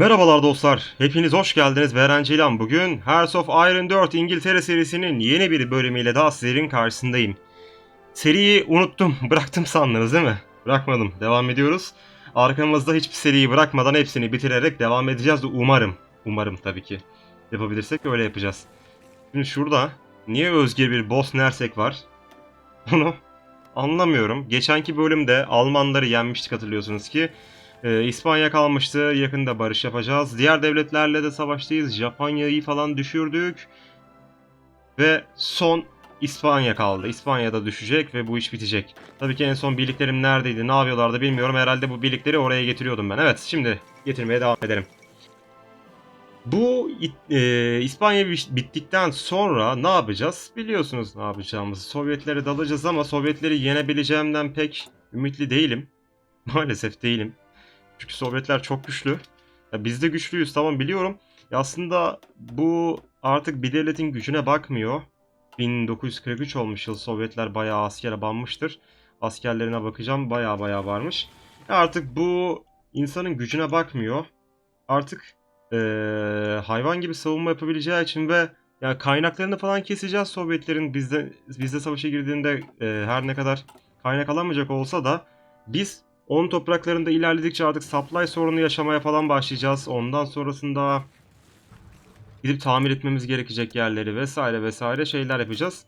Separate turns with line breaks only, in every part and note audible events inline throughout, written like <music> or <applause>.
Merhabalar dostlar, hepiniz hoş geldiniz. Beren Ceylan bugün Hearts of Iron 4 İngiltere serisinin yeni bir bölümüyle daha sizlerin karşısındayım. Seriyi unuttum, <laughs> bıraktım sandınız değil mi? Bırakmadım, devam ediyoruz. Arkamızda hiçbir seriyi bırakmadan hepsini bitirerek devam edeceğiz de umarım, umarım tabii ki. Yapabilirsek öyle yapacağız. Şimdi şurada niye özgür bir boss nersek var? <laughs> Onu anlamıyorum. Geçenki bölümde Almanları yenmiştik hatırlıyorsunuz ki. Ee, İspanya kalmıştı. Yakında barış yapacağız. Diğer devletlerle de savaştayız. Japonya'yı falan düşürdük. Ve son İspanya kaldı. İspanya'da düşecek ve bu iş bitecek. Tabii ki en son birliklerim neredeydi, ne yapıyorlardı bilmiyorum. Herhalde bu birlikleri oraya getiriyordum ben. Evet, şimdi getirmeye devam edelim. Bu e, İspanya bi- bittikten sonra ne yapacağız? Biliyorsunuz ne yapacağımızı. Sovyetlere dalacağız ama Sovyetleri yenebileceğimden pek ümitli değilim. <laughs> Maalesef değilim. Çünkü Sovyetler çok güçlü. Ya biz de güçlüyüz tamam biliyorum. Ya aslında bu artık bir devletin gücüne bakmıyor. 1943 olmuş yıl Sovyetler bayağı askere banmıştır. Askerlerine bakacağım bayağı bayağı varmış. Ya artık bu insanın gücüne bakmıyor. Artık eee, hayvan gibi savunma yapabileceği için ve ya kaynaklarını falan keseceğiz Sovyetlerin bizde bizde savaşa girdiğinde eee, her ne kadar kaynak alamayacak olsa da biz onun topraklarında ilerledikçe artık supply sorunu yaşamaya falan başlayacağız. Ondan sonrasında gidip tamir etmemiz gerekecek yerleri vesaire vesaire şeyler yapacağız.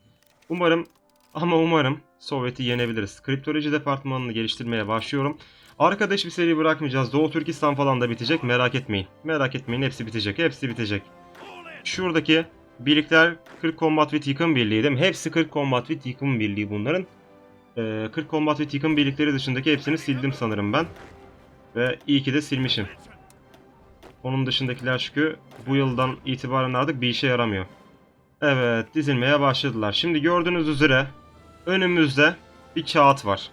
Umarım ama umarım Sovyet'i yenebiliriz. Kriptoloji departmanını geliştirmeye başlıyorum. Arkadaş bir seri bırakmayacağız. Doğu Türkistan falan da bitecek. Merak etmeyin. Merak etmeyin. Hepsi bitecek. Hepsi bitecek. Şuradaki birlikler 40 Combat with Yıkım Birliği değil mi? Hepsi 40 Combat with Yıkım Birliği bunların. Ee, 40 Combat ve Yıkım birlikleri dışındaki hepsini sildim sanırım ben. Ve iyi ki de silmişim. Onun dışındakiler çünkü bu yıldan itibaren artık bir işe yaramıyor. Evet dizilmeye başladılar. Şimdi gördüğünüz üzere önümüzde bir kağıt var.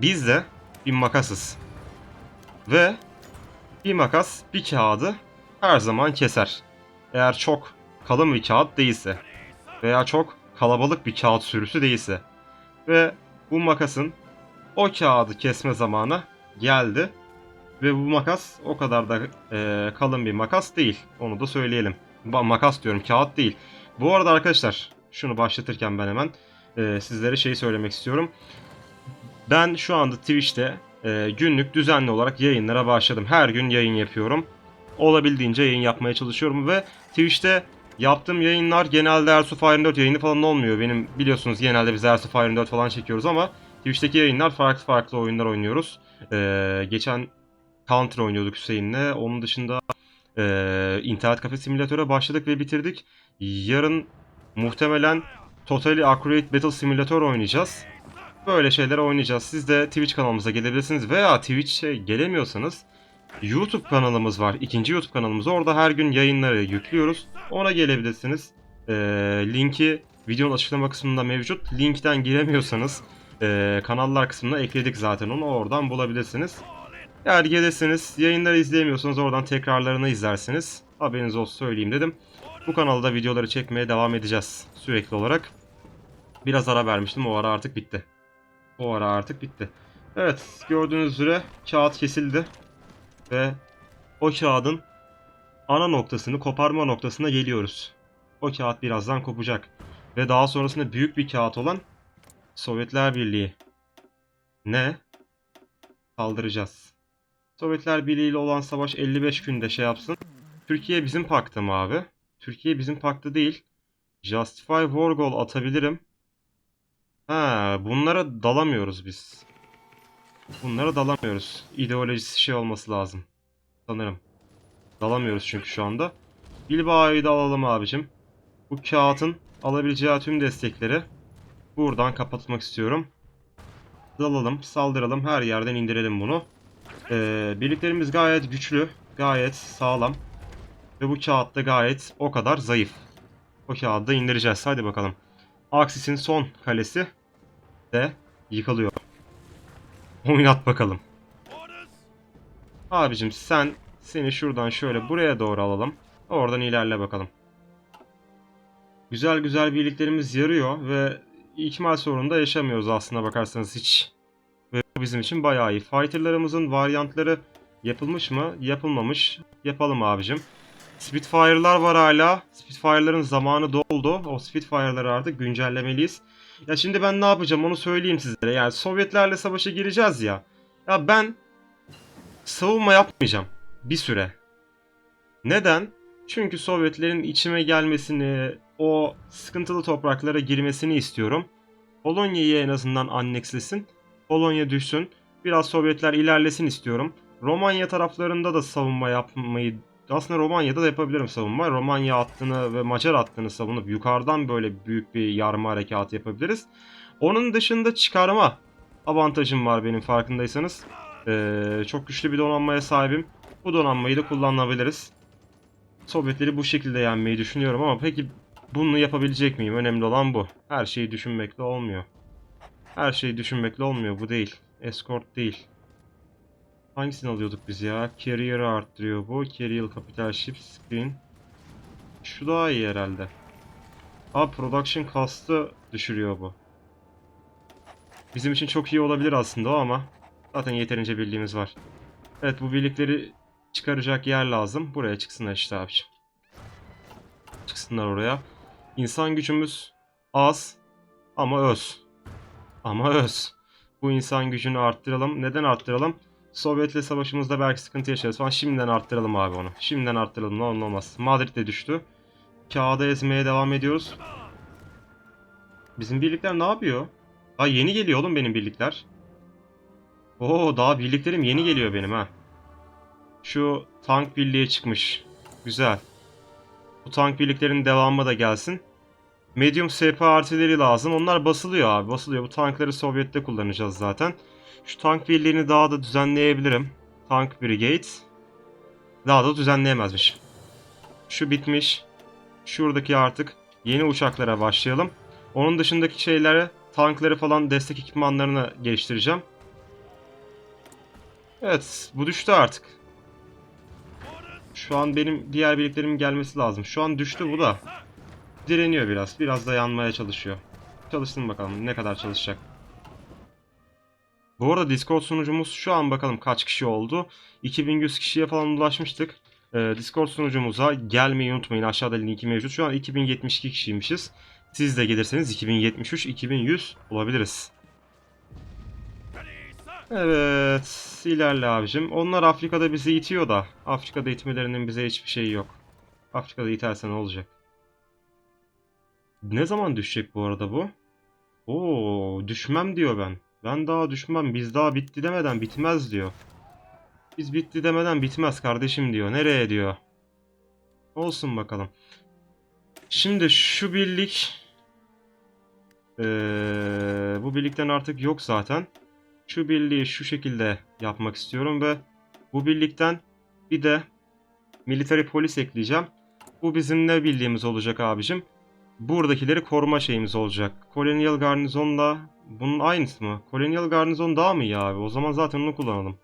Biz de bir makasız. Ve bir makas bir kağıdı her zaman keser. Eğer çok kalın bir kağıt değilse veya çok kalabalık bir kağıt sürüsü değilse. Ve bu makasın o kağıdı kesme zamanı geldi. Ve bu makas o kadar da e, kalın bir makas değil. Onu da söyleyelim. Makas diyorum kağıt değil. Bu arada arkadaşlar şunu başlatırken ben hemen e, sizlere şey söylemek istiyorum. Ben şu anda Twitch'te e, günlük düzenli olarak yayınlara başladım. Her gün yayın yapıyorum. Olabildiğince yayın yapmaya çalışıyorum ve Twitch'te Yaptığım yayınlar genelde Airsoft Iron 4 yayını falan olmuyor. Benim biliyorsunuz genelde biz Airsoft Iron 4 falan çekiyoruz ama Twitch'teki yayınlar farklı farklı oyunlar oynuyoruz. Ee, geçen Counter oynuyorduk Hüseyin'le. Onun dışında e, internet kafe simülatöre başladık ve bitirdik. Yarın muhtemelen Totally Accurate Battle Simulator oynayacağız. Böyle şeyler oynayacağız. Siz de Twitch kanalımıza gelebilirsiniz veya Twitch'e gelemiyorsanız YouTube kanalımız var. İkinci YouTube kanalımız. Orada her gün yayınları yüklüyoruz. Ona gelebilirsiniz. Ee, linki videonun açıklama kısmında mevcut. Linkten giremiyorsanız e, kanallar kısmına ekledik zaten onu. Oradan bulabilirsiniz. Eğer gelirseniz yayınları izleyemiyorsanız oradan tekrarlarını izlersiniz. Haberiniz olsun söyleyeyim dedim. Bu kanalda videoları çekmeye devam edeceğiz sürekli olarak. Biraz ara vermiştim. O ara artık bitti. O ara artık bitti. Evet gördüğünüz üzere kağıt kesildi ve o kağıdın ana noktasını koparma noktasına geliyoruz. O kağıt birazdan kopacak. Ve daha sonrasında büyük bir kağıt olan Sovyetler Birliği. Ne? Saldıracağız. Sovyetler Birliği ile olan savaş 55 günde şey yapsın. Türkiye bizim paktı mı abi? Türkiye bizim paktı değil. Justify War Goal atabilirim. Ha, bunlara dalamıyoruz biz. Bunlara dalamıyoruz. İdeolojisi şey olması lazım. Sanırım. Dalamıyoruz çünkü şu anda. Bilbao'yu da alalım abicim. Bu kağıtın alabileceği tüm destekleri buradan kapatmak istiyorum. Dalalım, saldıralım, her yerden indirelim bunu. Ee, birliklerimiz gayet güçlü, gayet sağlam. Ve bu kağıt da gayet o kadar zayıf. O kağıdı da indireceğiz. Hadi bakalım. Aksis'in son kalesi de yıkılıyor. Oynat bakalım. Abicim sen seni şuradan şöyle buraya doğru alalım. Oradan ilerle bakalım. Güzel güzel birliklerimiz yarıyor ve ikmal sorunu da yaşamıyoruz aslına bakarsanız hiç. Ve bu bizim için bayağı iyi. Fighter'larımızın varyantları yapılmış mı? Yapılmamış. Yapalım abicim. Spitfire'lar var hala. Spitfire'ların zamanı doldu. O Spitfire'ları artık güncellemeliyiz. Ya şimdi ben ne yapacağım onu söyleyeyim sizlere. Yani Sovyetlerle savaşa gireceğiz ya. Ya ben savunma yapmayacağım. Bir süre. Neden? Çünkü Sovyetlerin içime gelmesini, o sıkıntılı topraklara girmesini istiyorum. Polonya'yı en azından annekslesin. Polonya düşsün. Biraz Sovyetler ilerlesin istiyorum. Romanya taraflarında da savunma yapmayı aslında Romanya'da da yapabilirim savunma. Romanya hattını ve Macar hattını savunup yukarıdan böyle büyük bir yarma harekatı yapabiliriz. Onun dışında çıkarma avantajım var benim farkındaysanız. Ee, çok güçlü bir donanmaya sahibim. Bu donanmayı da kullanabiliriz. Sovyetleri bu şekilde yenmeyi düşünüyorum ama peki bunu yapabilecek miyim? Önemli olan bu. Her şeyi düşünmekle olmuyor. Her şeyi düşünmekle olmuyor. Bu değil. Escort değil. Hangisini alıyorduk biz ya? Carrier'ı arttırıyor bu. Carrier Capital Ship Screen. Şu daha iyi herhalde. Aa Production Cost'ı düşürüyor bu. Bizim için çok iyi olabilir aslında o ama zaten yeterince birliğimiz var. Evet bu birlikleri çıkaracak yer lazım. Buraya çıksınlar işte abiciğim. Çıksınlar oraya. İnsan gücümüz az ama öz. Ama öz. Bu insan gücünü arttıralım. Neden arttıralım? Sovyet'le savaşımızda belki sıkıntı yaşarız falan. Şimdiden arttıralım abi onu. Şimdiden arttıralım. Ne olmaz. Madrid de düştü. Kağıda ezmeye devam ediyoruz. Bizim birlikler ne yapıyor? Daha yeni geliyor oğlum benim birlikler. Oo daha birliklerim yeni geliyor benim ha. Şu tank birliği çıkmış. Güzel. Bu tank birliklerinin devamı da gelsin. Medium SP artileri lazım. Onlar basılıyor abi. Basılıyor. Bu tankları Sovyet'te kullanacağız zaten. Şu tank birliğini daha da düzenleyebilirim. Tank Brigade. Daha da düzenleyemezmiş. Şu bitmiş. Şuradaki artık yeni uçaklara başlayalım. Onun dışındaki şeylere tankları falan destek ekipmanlarını geliştireceğim. Evet bu düştü artık. Şu an benim diğer birliklerimin gelmesi lazım. Şu an düştü bu da. Direniyor biraz. Biraz da yanmaya çalışıyor. Çalışsın bakalım ne kadar çalışacak. Bu arada Discord sunucumuz şu an bakalım kaç kişi oldu. 2100 kişiye falan ulaşmıştık. Ee, Discord sunucumuza gelmeyi unutmayın. Aşağıda linki mevcut. Şu an 2072 kişiymişiz. Siz de gelirseniz 2073, 2100 olabiliriz. Evet, ilerle abicim. Onlar Afrika'da bizi itiyor da. Afrika'da itmelerinin bize hiçbir şeyi yok. Afrika'da iterse ne olacak? Ne zaman düşecek bu arada bu? Oo, düşmem diyor ben. Ben daha düşmem. Biz daha bitti demeden bitmez diyor. Biz bitti demeden bitmez kardeşim diyor. Nereye diyor. Olsun bakalım. Şimdi şu birlik ee, bu birlikten artık yok zaten. Şu birliği şu şekilde yapmak istiyorum ve bu birlikten bir de military polis ekleyeceğim. Bu bizim ne birliğimiz olacak abicim? Buradakileri koruma şeyimiz olacak. Colonial Garnison'la bunun aynısı mı? Colonial Garnison daha mı iyi abi? O zaman zaten onu kullanalım.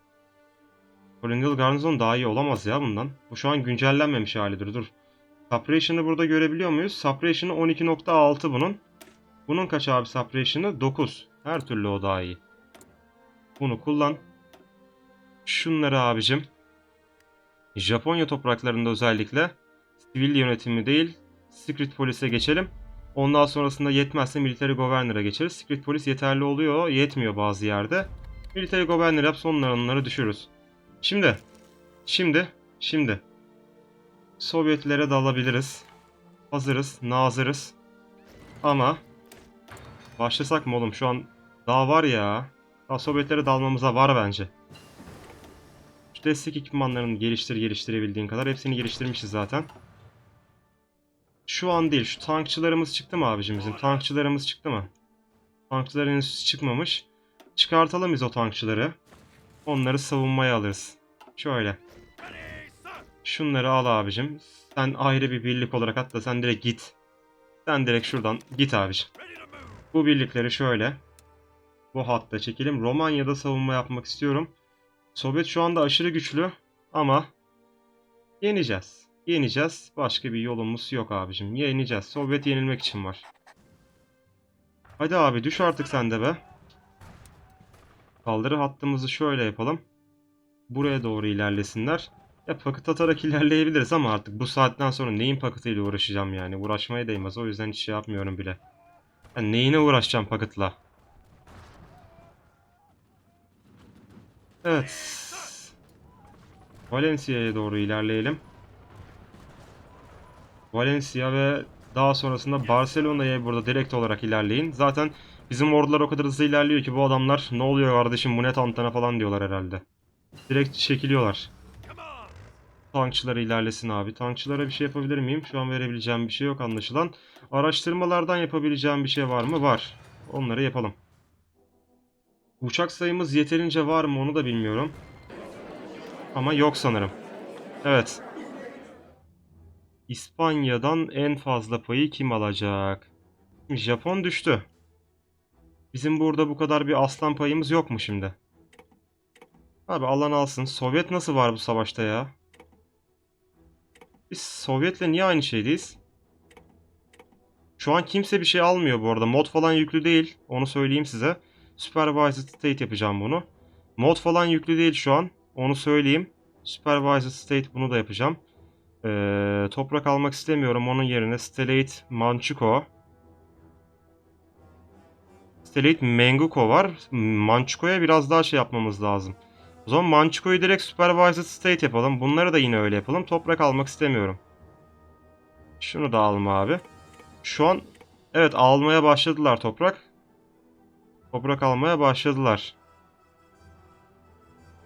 Colonial Garnison daha iyi olamaz ya bundan. Bu şu an güncellenmemiş halidir dur. Suppression'ı burada görebiliyor muyuz? Suppression'ı 12.6 bunun. Bunun kaç abi Suppression'ı? 9. Her türlü o daha iyi. Bunu kullan. Şunları abicim. Japonya topraklarında özellikle sivil yönetimi değil Secret Police'e geçelim. Ondan sonrasında yetmezse Military Governor'a geçeriz. Secret Police yeterli oluyor, yetmiyor bazı yerde. Military Governor yap sonları onları düşürürüz. Şimdi, şimdi, şimdi. Sovyetlere dalabiliriz. Hazırız, nazırız. Ama başlasak mı oğlum? Şu an daha var ya. Daha Sovyetlere dalmamıza var bence. Şu destek ekipmanlarını geliştir geliştirebildiğin kadar. Hepsini geliştirmişiz zaten. Şu an değil. Şu tankçılarımız çıktı mı abicim bizim? Tankçılarımız çıktı mı? Tankçılar henüz çıkmamış. Çıkartalım biz o tankçıları. Onları savunmaya alırız. Şöyle. Şunları al abicim. Sen ayrı bir birlik olarak hatta sen direkt git. Sen direkt şuradan git abicim. Bu birlikleri şöyle. Bu hatta çekelim. Romanya'da savunma yapmak istiyorum. Sovyet şu anda aşırı güçlü ama yeneceğiz. Yeneceğiz. Başka bir yolumuz yok abicim. Yeneceğiz. Sovyet yenilmek için var. Hadi abi düş artık sen de be. Kaldırı hattımızı şöyle yapalım. Buraya doğru ilerlesinler. Ya paket atarak <laughs> ilerleyebiliriz ama artık bu saatten sonra neyin paketiyle uğraşacağım yani. Uğraşmaya değmez. O yüzden hiç şey yapmıyorum bile. Ya neyine uğraşacağım paketla? Evet. Valencia'ya doğru ilerleyelim. Valencia ve daha sonrasında Barcelona'ya burada direkt olarak ilerleyin. Zaten bizim ordular o kadar hızlı ilerliyor ki bu adamlar ne oluyor kardeşim bu ne tantana falan diyorlar herhalde. Direkt çekiliyorlar. Tankçılar ilerlesin abi. Tankçılara bir şey yapabilir miyim? Şu an verebileceğim bir şey yok anlaşılan. Araştırmalardan yapabileceğim bir şey var mı? Var. Onları yapalım. Uçak sayımız yeterince var mı onu da bilmiyorum. Ama yok sanırım. Evet. İspanya'dan en fazla payı kim alacak? Japon düştü. Bizim burada bu kadar bir aslan payımız yok mu şimdi? Abi alan alsın. Sovyet nasıl var bu savaşta ya? Biz Sovyet'le niye aynı şeydeyiz? Şu an kimse bir şey almıyor bu arada. Mod falan yüklü değil. Onu söyleyeyim size. Supervised State yapacağım bunu. Mod falan yüklü değil şu an. Onu söyleyeyim. Supervised State bunu da yapacağım. Ee, toprak almak istemiyorum. Onun yerine Stellate Manchukuo. Stellate Menguko var. Manchukuo'ya biraz daha şey yapmamız lazım. O zaman Manchukuo'yu direkt Supervised State yapalım. Bunları da yine öyle yapalım. Toprak almak istemiyorum. Şunu da alma abi. Şu an evet almaya başladılar toprak. Toprak almaya başladılar.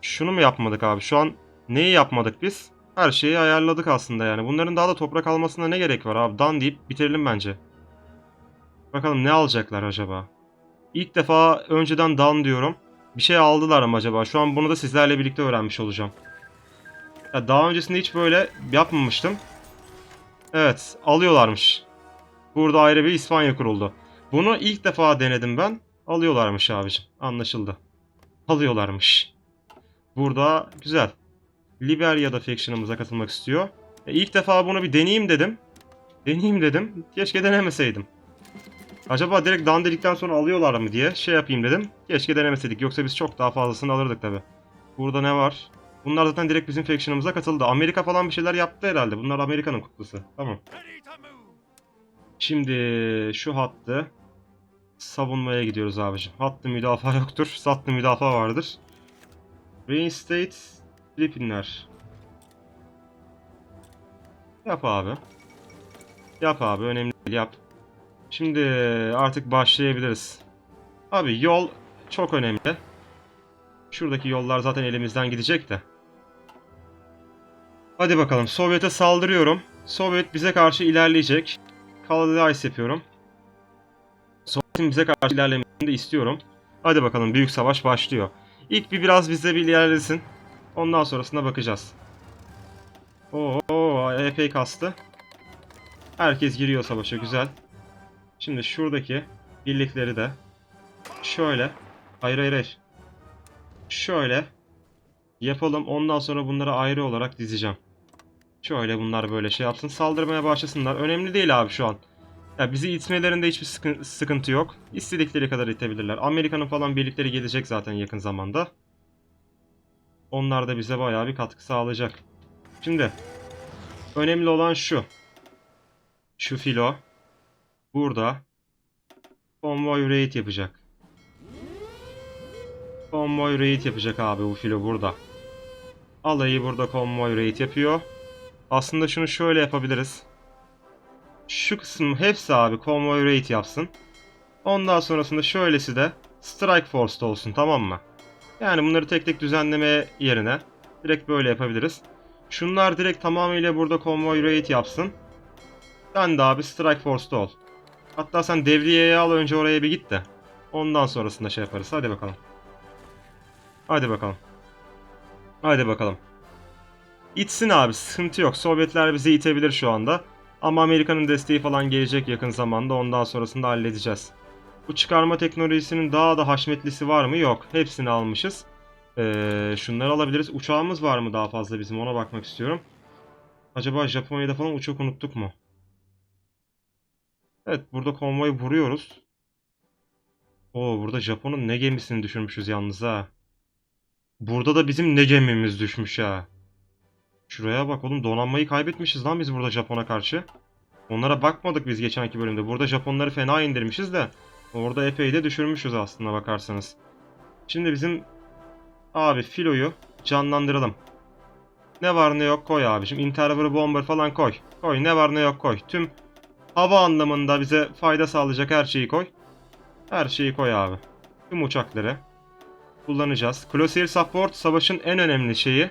Şunu mu yapmadık abi? Şu an neyi yapmadık biz? Her şeyi ayarladık aslında yani. Bunların daha da toprak almasına ne gerek var abi? Dan deyip bitirelim bence. Bakalım ne alacaklar acaba? İlk defa önceden dan diyorum. Bir şey aldılar mı acaba? Şu an bunu da sizlerle birlikte öğrenmiş olacağım. Ya daha öncesinde hiç böyle yapmamıştım. Evet, alıyorlarmış. Burada ayrı bir İspanya kuruldu. Bunu ilk defa denedim ben. Alıyorlarmış abicim. Anlaşıldı. Alıyorlarmış. Burada güzel. Liberya'da faction'ımıza katılmak istiyor. E, ilk defa bunu bir deneyeyim dedim. Deneyeyim dedim. Keşke denemeseydim. Acaba direkt dan dedikten sonra alıyorlar mı diye şey yapayım dedim. Keşke denemeseydik. Yoksa biz çok daha fazlasını alırdık tabi. Burada ne var? Bunlar zaten direkt bizim faction'ımıza katıldı. Amerika falan bir şeyler yaptı herhalde. Bunlar Amerika'nın kutlusu. Tamam. Şimdi şu hattı savunmaya gidiyoruz abicim. Hattı müdafaa yoktur. Sattı müdafaa vardır. Reinstate Filipinler. Yap abi. Yap abi. Önemli değil. Yap. Şimdi artık başlayabiliriz. Abi yol çok önemli. Şuradaki yollar zaten elimizden gidecek de. Hadi bakalım. Sovyet'e saldırıyorum. Sovyet bize karşı ilerleyecek. Color Ice yapıyorum. Sovyet'in bize karşı ilerlemesini de istiyorum. Hadi bakalım büyük savaş başlıyor. İlk bir biraz bize bir ilerlesin. Ondan sonrasına bakacağız. Oo, epey kastı. Herkes giriyor savaşa güzel. Şimdi şuradaki birlikleri de şöyle hayır hayır hayır. Şöyle yapalım. Ondan sonra bunları ayrı olarak dizeceğim. Şöyle bunlar böyle şey yapsın. Saldırmaya başlasınlar. Önemli değil abi şu an. Ya bizi itmelerinde hiçbir sıkı- sıkıntı yok. İstedikleri kadar itebilirler. Amerika'nın falan birlikleri gelecek zaten yakın zamanda. Onlar da bize bayağı bir katkı sağlayacak. Şimdi önemli olan şu. Şu filo burada convoy raid yapacak. Convoy raid yapacak abi bu filo burada. Alayı burada convoy raid yapıyor. Aslında şunu şöyle yapabiliriz. Şu kısım hepsi abi convoy raid yapsın. Ondan sonrasında şöylesi de strike force'da olsun tamam mı? Yani bunları tek tek düzenleme yerine direkt böyle yapabiliriz. Şunlar direkt tamamıyla burada convoy raid yapsın. Sen de abi strike force'da ol. Hatta sen devriyeye al önce oraya bir git de. Ondan sonrasında şey yaparız. Hadi bakalım. Hadi bakalım. Hadi bakalım. İtsin abi sıkıntı yok. Sovyetler bizi itebilir şu anda. Ama Amerika'nın desteği falan gelecek yakın zamanda. Ondan sonrasında halledeceğiz. Bu çıkarma teknolojisinin daha da haşmetlisi var mı? Yok. Hepsini almışız. Ee, şunları alabiliriz. Uçağımız var mı daha fazla bizim? Ona bakmak istiyorum. Acaba Japonya'da falan uçak unuttuk mu? Evet burada konvoy vuruyoruz. Oo burada Japon'un ne gemisini düşürmüşüz yalnız ha. Burada da bizim ne gemimiz düşmüş ha. Şuraya bak oğlum donanmayı kaybetmişiz lan biz burada Japon'a karşı. Onlara bakmadık biz geçenki bölümde. Burada Japonları fena indirmişiz de orada epey de düşürmüşüz aslında bakarsanız. Şimdi bizim abi filoyu canlandıralım. Ne var ne yok koy abicim. Interval bomber falan koy. Koy ne var ne yok koy. Tüm hava anlamında bize fayda sağlayacak her şeyi koy. Her şeyi koy abi. Tüm uçakları kullanacağız. Close Air Support savaşın en önemli şeyi.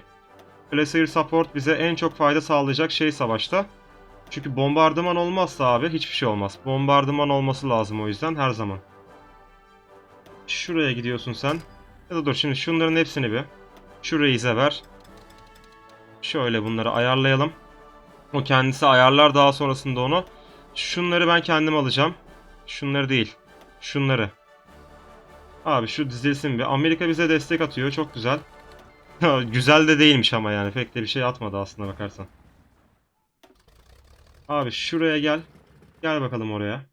Close Air Support bize en çok fayda sağlayacak şey savaşta. Çünkü bombardıman olmazsa abi hiçbir şey olmaz. Bombardıman olması lazım o yüzden her zaman. Şuraya gidiyorsun sen. Ya da dur şimdi şunların hepsini bir. Şurayı ize ver. Şöyle bunları ayarlayalım. O kendisi ayarlar daha sonrasında onu. Şunları ben kendim alacağım. Şunları değil. Şunları. Abi şu dizilsin bir. Amerika bize destek atıyor. Çok güzel. <laughs> güzel de değilmiş ama yani. Pek de bir şey atmadı aslında bakarsan. Abi şuraya gel. Gel bakalım oraya.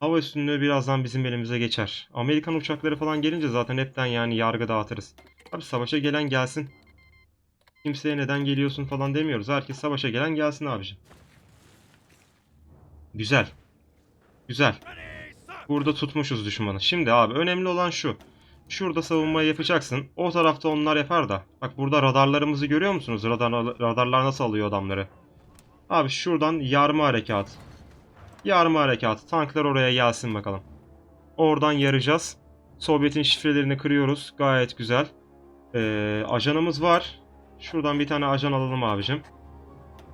Hava üstünlüğü birazdan bizim elimize geçer. Amerikan uçakları falan gelince zaten hepten yani yargı dağıtırız. Abi savaşa gelen gelsin. Kimseye neden geliyorsun falan demiyoruz. Herkes savaşa gelen gelsin abicim. Güzel. Güzel. Burada tutmuşuz düşmanı. Şimdi abi önemli olan şu. Şurada savunmayı yapacaksın. O tarafta onlar yapar da. Bak burada radarlarımızı görüyor musunuz? Radar, radarlar nasıl alıyor adamları? Abi şuradan yarma harekatı. Yarma harekatı. Tanklar oraya gelsin bakalım. Oradan yarayacağız. Sovyet'in şifrelerini kırıyoruz. Gayet güzel. Ee, ajanımız var. Şuradan bir tane ajan alalım abicim.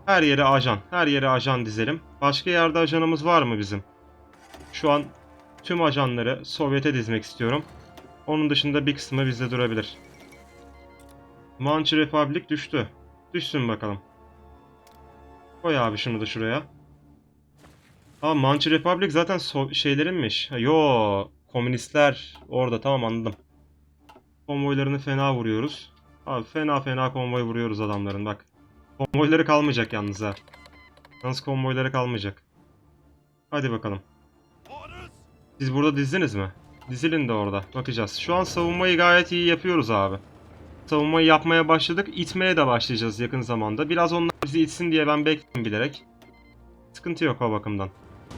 Her yere ajan. Her yere ajan dizelim. Başka yerde ajanımız var mı bizim? Şu an tüm ajanları Sovyet'e dizmek istiyorum. Onun dışında bir kısmı bizde durabilir. Manchu Republic düştü. Düşsün bakalım. Koy abi şunu da şuraya. Aa Manchu Republic zaten so şeylerinmiş. Yo, komünistler orada tamam anladım. Konvoylarını fena vuruyoruz. Abi fena fena konvoy vuruyoruz adamların bak. Konvoyları kalmayacak yalnız ha. Yalnız konvoyları kalmayacak. Hadi bakalım. Siz burada dizdiniz mi? Dizilin de orada. Bakacağız. Şu an savunmayı gayet iyi yapıyoruz abi. Savunmayı yapmaya başladık. İtmeye de başlayacağız yakın zamanda. Biraz onlar bizi itsin diye ben bekledim bilerek. Sıkıntı yok o bakımdan.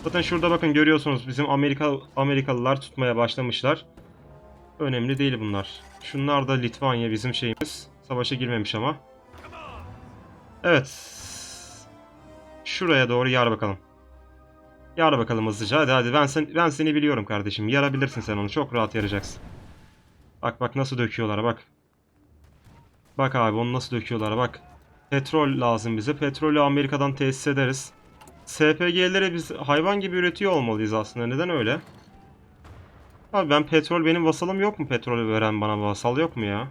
Zaten şurada bakın görüyorsunuz bizim Amerika Amerikalılar tutmaya başlamışlar. Önemli değil bunlar. Şunlar da Litvanya bizim şeyimiz. Savaşa girmemiş ama. Evet. Şuraya doğru yar bakalım. Yar bakalım hızlıca. Hadi hadi ben, sen, ben seni biliyorum kardeşim. Yarabilirsin sen onu. Çok rahat yarayacaksın. Bak bak nasıl döküyorlar bak. Bak abi onu nasıl döküyorlar bak. Petrol lazım bize. Petrolü Amerika'dan tesis ederiz. SPG'leri biz hayvan gibi üretiyor olmalıyız aslında. Neden öyle? Abi ben petrol benim vasalım yok mu? Petrolü veren bana vasal yok mu ya?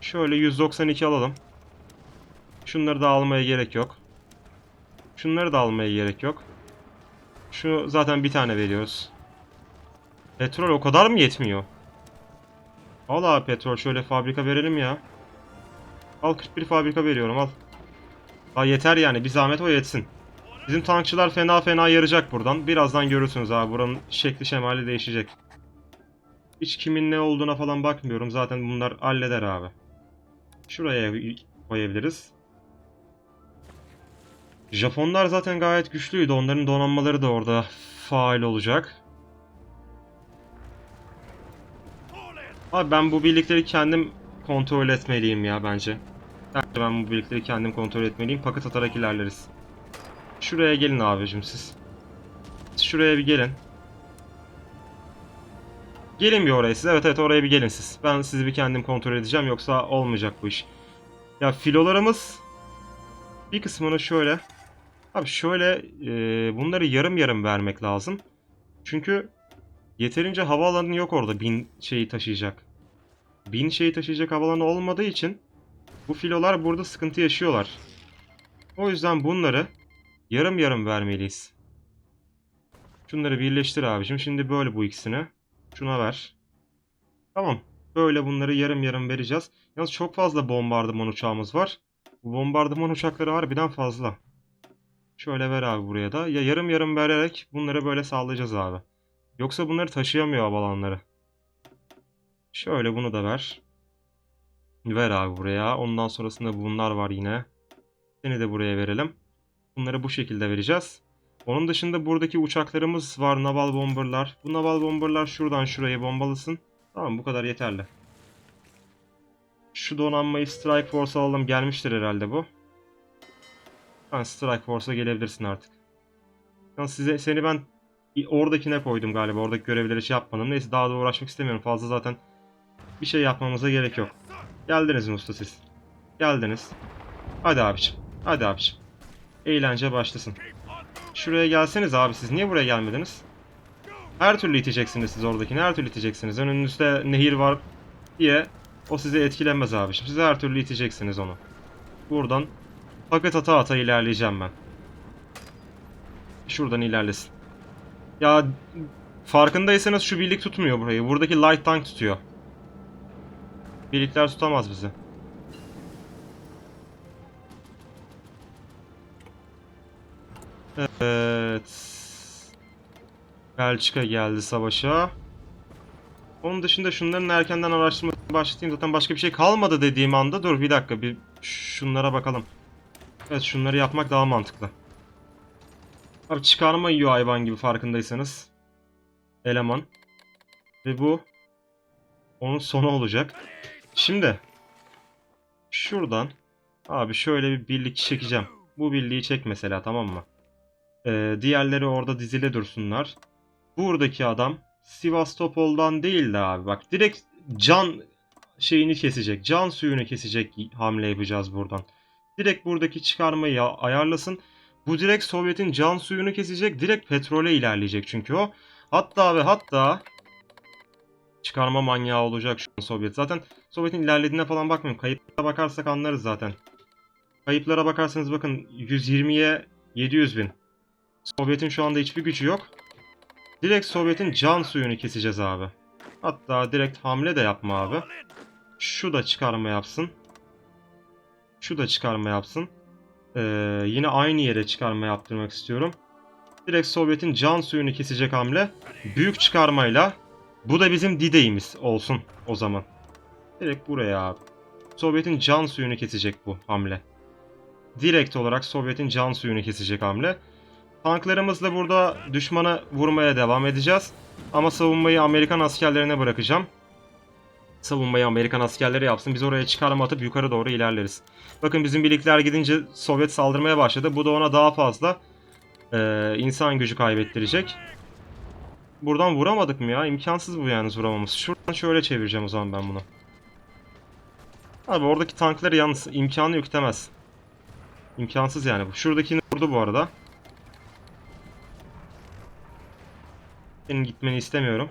Şöyle 192 alalım. Şunları da almaya gerek yok. Şunları da almaya gerek yok. Şu zaten bir tane veriyoruz. Petrol o kadar mı yetmiyor? Al abi petrol şöyle fabrika verelim ya. Al 41 fabrika veriyorum al. Ha yeter yani bir zahmet o yetsin. Bizim tankçılar fena fena yarayacak buradan. Birazdan görürsünüz abi buranın şekli şemali değişecek. Hiç kimin ne olduğuna falan bakmıyorum. Zaten bunlar halleder abi. Şuraya koyabiliriz. Japonlar zaten gayet güçlüydü. Onların donanmaları da orada faal olacak. Abi ben bu birlikleri kendim kontrol etmeliyim ya bence. Bence ben bu birlikleri kendim kontrol etmeliyim. Paket atarak ilerleriz. Şuraya gelin abicim siz. Şuraya bir gelin. Gelin bir oraya siz. Evet evet oraya bir gelin siz. Ben sizi bir kendim kontrol edeceğim yoksa olmayacak bu iş. Ya filolarımız bir kısmını şöyle Abi şöyle e, bunları yarım yarım vermek lazım. Çünkü yeterince havaalanı yok orada bin şeyi taşıyacak. Bin şeyi taşıyacak havaalanı olmadığı için bu filolar burada sıkıntı yaşıyorlar. O yüzden bunları yarım yarım vermeliyiz. Şunları birleştir abicim. Şimdi böyle bu ikisini. Şuna ver. Tamam. Böyle bunları yarım yarım vereceğiz. Yalnız çok fazla bombardıman uçağımız var. Bu bombardıman uçakları harbiden fazla. Şöyle ver abi buraya da. Ya yarım yarım vererek bunları böyle sağlayacağız abi. Yoksa bunları taşıyamıyor havalanları. Şöyle bunu da ver. Ver abi buraya. Ondan sonrasında bunlar var yine. Seni de buraya verelim. Bunları bu şekilde vereceğiz. Onun dışında buradaki uçaklarımız var. Naval bomberlar. Bu naval bomberlar şuradan şuraya bombalasın. Tamam bu kadar yeterli. Şu donanmayı Strike Force alalım. Gelmiştir herhalde bu. Ben Strike Force'a gelebilirsin artık. Ya size seni ben oradakine koydum galiba. Oradaki görevleri şey yapmadım. Neyse daha da uğraşmak istemiyorum. Fazla zaten bir şey yapmamıza gerek yok. Geldiniz mi usta siz? Geldiniz. Hadi abiciğim. Hadi abiciğim. Eğlence başlasın. Şuraya gelseniz abi siz niye buraya gelmediniz? Her türlü iteceksiniz siz oradakini. Her türlü iteceksiniz. Önünüzde nehir var diye o sizi etkilenmez abiciğim. Siz her türlü iteceksiniz onu. Buradan paket ata ata ilerleyeceğim ben. Şuradan ilerlesin. Ya farkındaysanız şu birlik tutmuyor burayı. Buradaki light tank tutuyor. Birlikler tutamaz bizi. Evet. Belçika geldi savaşa. Onun dışında şunların erkenden araştırmasını başlatayım. Zaten başka bir şey kalmadı dediğim anda. Dur bir dakika bir şunlara bakalım. Evet şunları yapmak daha mantıklı. Abi çıkarma yiyor hayvan gibi farkındaysanız. Eleman. Ve bu onun sonu olacak. Şimdi şuradan abi şöyle bir birlik çekeceğim. Bu birliği çek mesela tamam mı? Ee, diğerleri orada dizile dursunlar. Buradaki adam Sivastopol'dan değil de abi bak direkt can şeyini kesecek. Can suyunu kesecek hamle yapacağız buradan. Direkt buradaki çıkarmayı ayarlasın. Bu direkt Sovyet'in can suyunu kesecek. Direkt petrole ilerleyecek çünkü o. Hatta ve hatta çıkarma manyağı olacak şu an Sovyet. Zaten Sovyet'in ilerlediğine falan bakmayın. Kayıplara bakarsak anlarız zaten. Kayıplara bakarsanız bakın 120'ye 700 bin. Sovyet'in şu anda hiçbir gücü yok. Direkt Sovyet'in can suyunu keseceğiz abi. Hatta direkt hamle de yapma abi. Şu da çıkarma yapsın. Şu da çıkarma yapsın. Ee, yine aynı yere çıkarma yaptırmak istiyorum. Direkt Sovyet'in can suyunu kesecek hamle. Büyük çıkarmayla. Bu da bizim Dide'imiz olsun o zaman. Direkt buraya abi. Sovyet'in can suyunu kesecek bu hamle. Direkt olarak Sovyet'in can suyunu kesecek hamle. Tanklarımızla burada düşmanı vurmaya devam edeceğiz. Ama savunmayı Amerikan askerlerine bırakacağım. Savunmayı Amerikan askerleri yapsın. Biz oraya çıkarma atıp yukarı doğru ilerleriz. Bakın bizim birlikler gidince Sovyet saldırmaya başladı. Bu da ona daha fazla e, insan gücü kaybettirecek. Buradan vuramadık mı ya? İmkansız bu yani vuramamız. Şuradan şöyle çevireceğim o zaman ben bunu. Abi oradaki tankları yalnız imkanı yüklemez. İmkansız yani bu. Şuradakini vurdu bu arada. Senin gitmeni istemiyorum.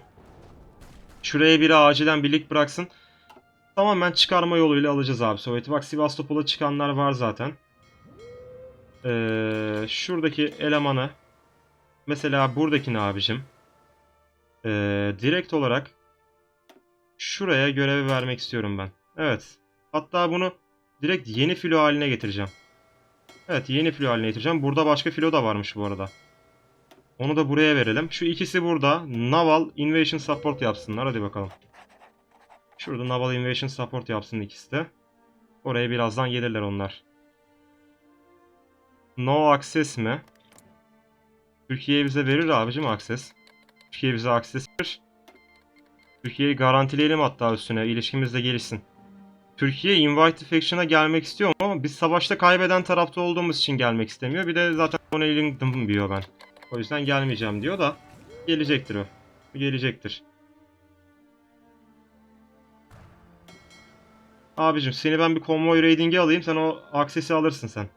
Şuraya biri acilen birlik bıraksın. Tamamen çıkarma yoluyla alacağız abi Sovyet'i. Bak Sivastopol'a çıkanlar var zaten. Ee, şuradaki elemanı mesela buradakini abicim ee, direkt olarak şuraya görevi vermek istiyorum ben. Evet. Hatta bunu direkt yeni filo haline getireceğim. Evet yeni filo haline getireceğim. Burada başka filo da varmış bu arada. Onu da buraya verelim. Şu ikisi burada. Naval Invasion Support yapsınlar. Hadi bakalım. Şurada Naval Invasion Support yapsın ikisi de. Oraya birazdan gelirler onlar. No Access mi? Türkiye bize verir abicim Access. Türkiye bize Access verir. Türkiye'yi garantileyelim hatta üstüne. İlişkimiz de gelişsin. Türkiye Invite Faction'a gelmek istiyor ama biz savaşta kaybeden tarafta olduğumuz için gelmek istemiyor. Bir de zaten onayladım diyor ben. O yüzden gelmeyeceğim diyor da gelecektir o. Gelecektir. Abicim seni ben bir konvoy raiding'e alayım. Sen o aksesi alırsın sen.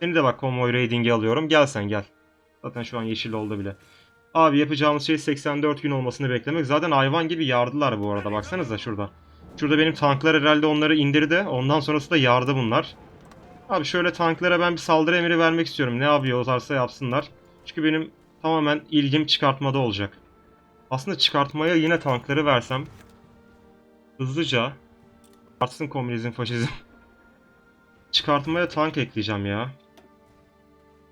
Seni de bak konvoy raiding'e alıyorum. Gel sen gel. Zaten şu an yeşil oldu bile. Abi yapacağımız şey 84 gün olmasını beklemek. Zaten hayvan gibi yardılar bu arada. Baksanıza şurada. Şurada benim tanklar herhalde onları indirdi. Ondan sonrası da yardı bunlar. Abi şöyle tanklara ben bir saldırı emri vermek istiyorum. Ne yapıyorlarsa yapsınlar. Çünkü benim tamamen ilgim çıkartmada olacak. Aslında çıkartmaya yine tankları versem hızlıca artsın komünizm, faşizm. <laughs> Çıkartmaya tank ekleyeceğim ya.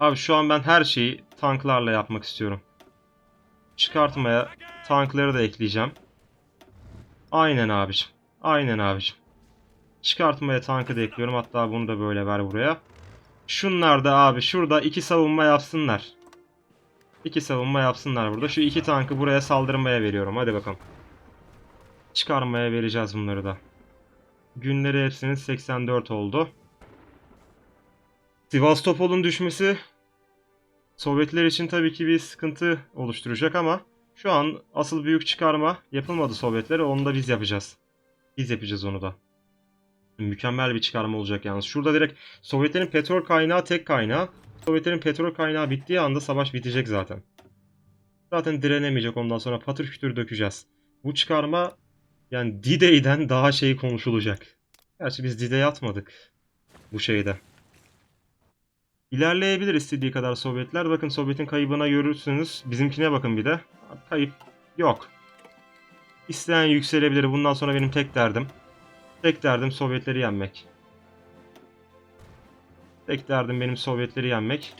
Abi şu an ben her şeyi tanklarla yapmak istiyorum. Çıkartmaya tankları da ekleyeceğim. Aynen abiciğim. Aynen abiciğim. Çıkartmaya tankı da ekliyorum. Hatta bunu da böyle ver buraya. Şunlar da abi şurada iki savunma yapsınlar. İki savunma yapsınlar burada. Şu iki tankı buraya saldırmaya veriyorum. Hadi bakalım. Çıkarmaya vereceğiz bunları da. Günleri hepsinin 84 oldu. Sivastopol'un düşmesi Sovyetler için tabii ki bir sıkıntı oluşturacak ama şu an asıl büyük çıkarma yapılmadı Sovyetlere. Onu da biz yapacağız. Biz yapacağız onu da. Mükemmel bir çıkarma olacak yalnız. Şurada direkt Sovyetlerin petrol kaynağı tek kaynağı. Sovyetlerin petrol kaynağı bittiği anda savaş bitecek zaten. Zaten direnemeyecek ondan sonra patır kütür dökeceğiz. Bu çıkarma yani D-Day'den daha şey konuşulacak. Gerçi biz D-Day atmadık bu şeyde. İlerleyebilir istediği kadar Sovyetler. Bakın Sovyet'in kaybına görürsünüz. Bizimkine bakın bir de. Kayıp yok. İsteyen yükselebilir. Bundan sonra benim tek derdim. Tek derdim Sovyetleri yenmek. Tek derdim benim Sovyetleri yenmek.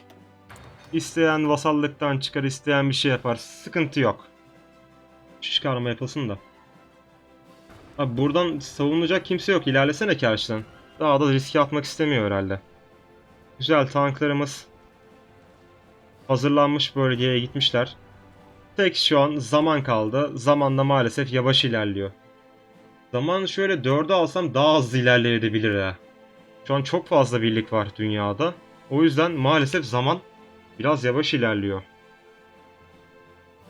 İsteyen vasallıktan çıkar, isteyen bir şey yapar. Sıkıntı yok. Çıkarma yapılsın da. Abi buradan savunulacak kimse yok. İlerlesene karşıdan. Daha da riske atmak istemiyor herhalde. Güzel tanklarımız hazırlanmış bölgeye gitmişler. Tek şu an zaman kaldı. Zaman da maalesef yavaş ilerliyor. Zaman şöyle 4'e alsam daha hızlı ilerleyebilir ha. Şu an çok fazla birlik var dünyada. O yüzden maalesef zaman biraz yavaş ilerliyor.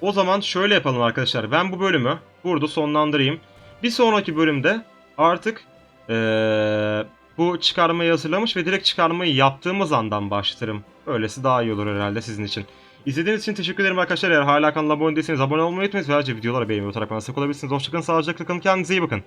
O zaman şöyle yapalım arkadaşlar. Ben bu bölümü burada sonlandırayım. Bir sonraki bölümde artık ee, bu çıkarmayı hazırlamış ve direkt çıkarmayı yaptığımız andan başlarım. Öylesi daha iyi olur herhalde sizin için. İzlediğiniz için teşekkür ederim arkadaşlar. Eğer hala kanala abone değilseniz abone olmayı unutmayın. Ayrıca videolara beğenmeyi unutarak bana destek olabilirsiniz. Hoşçakalın, sağlıcakla kalın, kendinize iyi bakın.